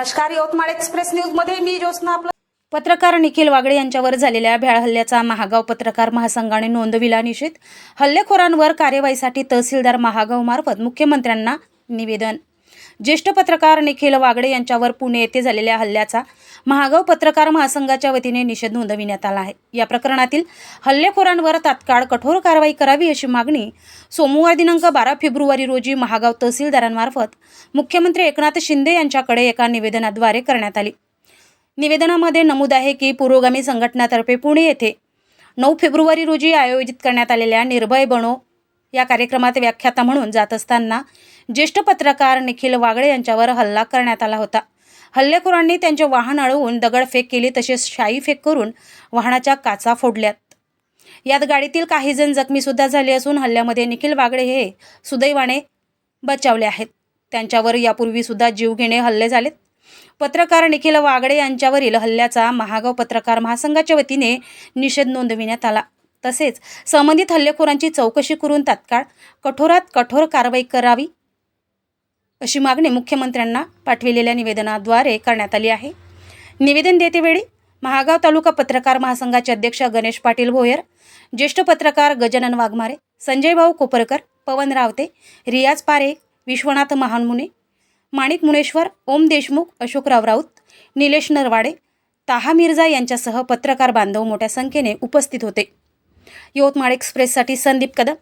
नमस्कार यवतमाळ एक्सप्रेस न्यूजमध्ये मी ज्योत्ना आपलं पत्रकार निखिल वागडे यांच्यावर झालेल्या भ्याळ हल्ल्याचा महागाव पत्रकार महासंघाने नोंदविला निषेध. हल्लेखोरांवर कार्यवाहीसाठी तहसीलदार महागाव मार्फत मुख्यमंत्र्यांना निवेदन ज्येष्ठ पत्रकार निखिल वागडे यांच्यावर पुणे येथे झालेल्या हल्ल्याचा महागाव पत्रकार महासंघाच्या वतीने निषेध नोंदविण्यात आला आहे. या प्रकरणातील हल्लेखोरांवर तात्काळ कठोर कारवाई करावी अशी मागणी सोमवार दिनांक बारा फेब्रुवारी रोजी महागाव तहसीलदारांमार्फत मुख्यमंत्री एकनाथ शिंदे यांच्याकडे एका निवेदनाद्वारे करण्यात आली. निवेदनामध्ये नमूद आहे की पुरोगामी संघटनातर्फे पुणे येथे नऊ फेब्रुवारी रोजी आयोजित करण्यात आलेल्या निर्भय बनो या कार्यक्रमात व्याख्याता म्हणून जात असताना ज्येष्ठ पत्रकार निखिल वागळे यांच्यावर हल्ला करण्यात आला होता. हल्लेखोरांनी त्यांचे वाहन अडवून दगडफेक केली तसेच शाई फेक करून वाहनाच्या काचा फोडल्यात. यात गाडीतील काही जण जखमीसुद्धा झाले असून हल्ल्यामध्ये निखिल वागळे हे सुदैवाने बचावले आहेत. त्यांच्यावर यापूर्वीसुद्धा जीवघेणे हल्ले झालेत. पत्रकार निखिल वागडे यांच्यावरील हल्ल्याचा महागाव पत्रकार महासंघाच्या वतीने निषेध नोंदविण्यात आला. तसेच संबंधित हल्लेखोरांची चौकशी करून तात्काळ कठोरात कठोर कारवाई करावी अशी मागणी मुख्यमंत्र्यांना पाठविलेल्या निवेदनाद्वारे करण्यात आली आहे. निवेदन देतेवेळी महागाव तालुका पत्रकार महासंघाचे अध्यक्ष गणेश पाटील भोयर ज्येष्ठ पत्रकार गजानन वाघमारे संजय भाऊ कोपरकर पवन रावते रियाज पारे विश्वनाथ महानमुने माणिक मुनेश्वर ओम देशमुख अशोकराव राऊत निलेश नरवाडे ताहा मिर्झा यांच्यासह पत्रकार बांधव मोठ्या संख्येने उपस्थित होते. यवतमाळ एक्सप्रेससाठी संदीप कदम.